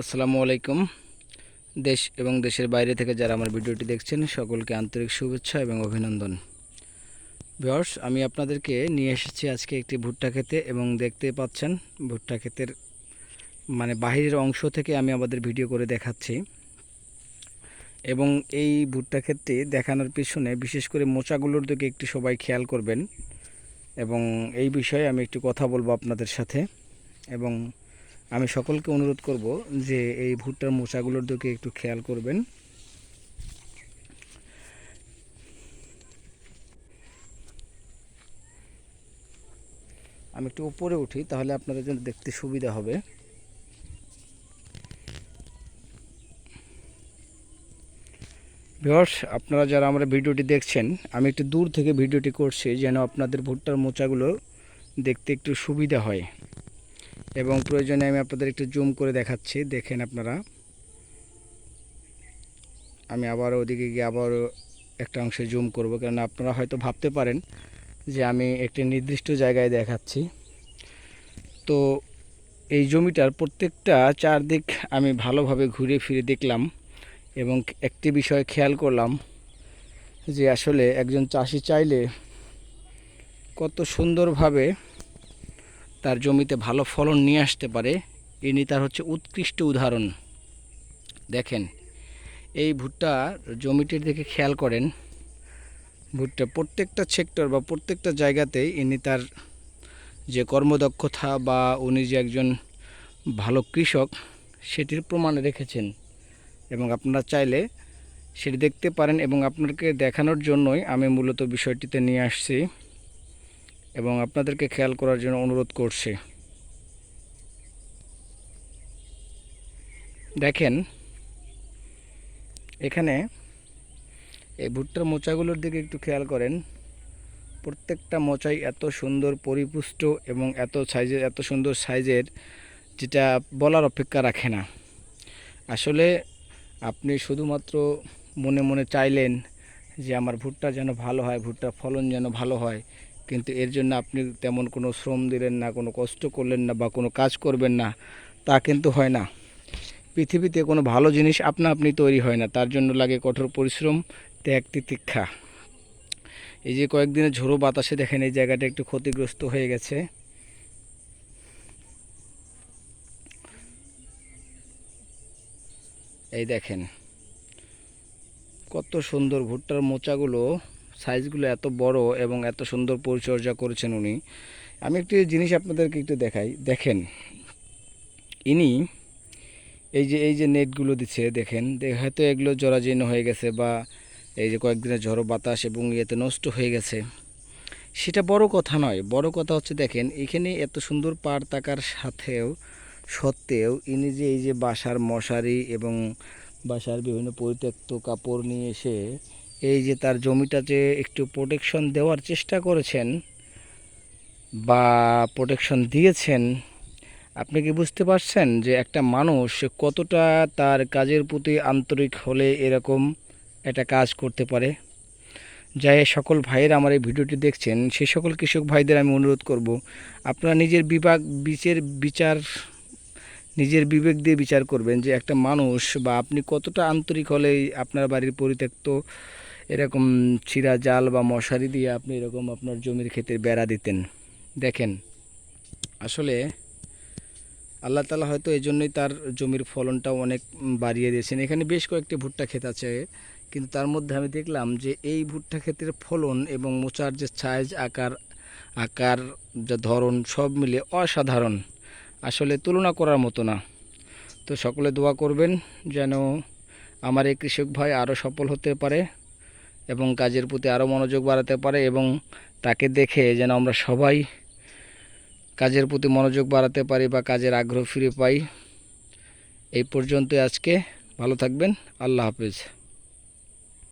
আসসালামু আলাইকুম। দেশ এবং দেশের বাইরে থেকে যারা আমার ভিডিওটি দেখছেন, সকলকে আন্তরিক শুভেচ্ছা এবং অভিনন্দন। ভিউয়ার্স, আমি আপনাদেরকে নিয়ে এসেছি আজকে একটি ভুট্টা খেতে এবং দেখতে পাচ্ছেন ভুট্টা ক্ষেতের মানে বাহিরের অংশ থেকে আমি আমাদের ভিডিও করে দেখাচ্ছি। এবং এই ভুট্টা ক্ষেতটি দেখানোর পিছনে বিশেষ করে মোচাগুলোর দিকে একটু সবাই খেয়াল করবেন। এবং এই বিষয়ে আমি একটু কথা বলব আপনাদের সাথে। এবং আমি সকলকে অনুরোধ করব যে এই ভুট্টার মোচাগুলোর দিকে একটু খেয়াল করবেন। আমি একটু উপরে উঠি, তাহলে আপনাদের জন্য দেখতে সুবিধা হবে। ভিউয়ার্স, আপনারা যারা আমরা ভিডিওটি দেখছেন, আমি একটু দূর থেকে ভিডিওটি করছি যেন আপনাদের ভুট্টার মোচাগুলো দেখতে একটু সুবিধা হয়। এবং প্রয়োজনে আমি আপনাদের একটু জুম করে দেখাচ্ছি, দেখেন আপনারা। আমি আবার ওদিকে গিয়ে আবার একটা অংশে জুম করব কারণ আপনারা হয়তো ভাবতে পারেন যে আমি একটি নির্দিষ্ট জায়গায় দেখাচ্ছি। তো এই জমিটার প্রত্যেকটা চারদিক আমি ভালোভাবে ঘুরে ফিরে দেখলাম এবং একটি বিষয় খেয়াল করলাম যে আসলে একজন চাষি চাইলে কত সুন্দরভাবে তার জমিতে ভালো ফলন নিয়ে আসতে পারে, ইনি তার হচ্ছে উৎকৃষ্ট উদাহরণ। দেখেন, এই ভুট্টা জমিটির দিকে খেয়াল করেন। ভুট্টা প্রত্যেকটা সেক্টর বা প্রত্যেকটা জায়গাতেই ইনি তার যে কর্মদক্ষতা বা উনি যে একজন ভালো কৃষক, সেটির প্রমাণ রেখেছেন। এবং আপনারা চাইলে সেটি দেখতে পারেন এবং আপনাকে দেখানোর জন্যই আমি মূলত বিষয়টিতে নিয়ে আসছি। এবং আপনাদেরকে খেয়াল করার জন্য অনুরোধ করছি। দেখেন, এখানে এই ভুট্টার মোচাগুলোর দিকে একটু খেয়াল করেন। প্রত্যেকটা মোচাই এত সুন্দর পরিপুষ্ট এবং এত সাইজের এত সুন্দর সাইজের, যেটা বলার অপেক্ষা রাখে না। আসলে আপনি শুধুমাত্র মনে মনে চাইলেন যে আমার ভুট্টা যেন ভালো হয়, ভুট্টার ফলন যেন ভালো হয়। কিন্তু এর জন্য আপনি তেমন কোনো শ্রম দিলেন না, কোনো কষ্ট করলেন না বা কোনো কাজ করবেন না, তা কিন্তু হয় না। পৃথিবীতে কোনো ভালো জিনিস আপনা আপনি তৈরি হয় না, তার জন্য লাগে কঠোর পরিশ্রম, ত্যাগ, তিতিক্ষা। এই যে কয়েকদিনের ঝোড়ো বাতাসে দেখেন এই জায়গাটা একটু ক্ষতিগ্রস্ত হয়ে গেছে। এই দেখেন, কত সুন্দর ভুট্টার মোচাগুলো। সাইজগুলো এত বড় এবং এত সুন্দর পরিচর্যা করেছেন উনি। আমি একটি জিনিস আপনাদেরকে একটু দেখাই। দেখেন, ইনি এই যে এই যে নেটগুলো দিচ্ছে, দেখেন হয়তো এগুলো জরাজীর্ণ হয়ে গেছে বা এই যে কয়েকদিনের ঝড়ো বাতাস এবং ইয়েতে নষ্ট হয়ে গেছে। সেটা বড় কথা নয়। বড় কথা হচ্ছে, দেখেন, এখানে এত সুন্দর পাড় থাকার সাথেও, সত্ত্বেও ইনি যে, এই যে বাসার মশারি এবং বাসার বিভিন্ন পরিত্যক্ত কাপড় নিয়ে এসে এই যে তার জমিটাতে একটু প্রোটেকশন দেওয়ার চেষ্টা করেছেন বা প্রোটেকশন দিয়েছেন, আপনি কি বুঝতে পারছেন যে একটা মানুষ কতটা তার কাজের প্রতি আন্তরিক হলে এরকম একটা কাজ করতে পারে? যাই সকল ভাইয়ের আমার এই ভিডিওটি দেখছেন সেই সকল কৃষক ভাইদের আমি অনুরোধ করব, আপনারা নিজের বিভাগ বিচার বিচার, নিজের বিবেক দিয়ে বিচার করবেন যে একটা মানুষ বা আপনি কতটা আন্তরিক হলে আপনার বাড়ির পরিত্যক্ত এরকম ছিঁড়া জাল বা মশারি দিয়ে আপনি এরকম আপনার জমির ক্ষেতের বেড়া দিতেন। দেখেন, আসলে আল্লাহ তালা হয়তো এই জন্যই তার জমির ফলনটাও অনেক বাড়িয়ে দিয়েছেন। এখানে বেশ কয়েকটি ভুট্টা ক্ষেত আছে, কিন্তু তার মধ্যে আমি দেখলাম যে এই ভুট্টা ক্ষেতের ফলন এবং মোচার যে সাইজ আকার আকার, যা ধরন সব মিলে অসাধারণ। আসলে তুলনা করার মতো না। তো সকলে দোয়া করবেন যেন আমার এই কৃষক ভাই আরও সফল হতে পারে। এবং কাজের প্রতি আরও মনোযোগ বাড়াতে পারে এবং তাকে দেখে যেন আমরা সবাই কাজের প্রতি মনোযোগ বাড়াতে পারি বা কাজের আগ্রহ ফিরে পাই। এই পর্যন্তই আজকে। ভালো থাকবেন। আল্লাহ হাফেজ।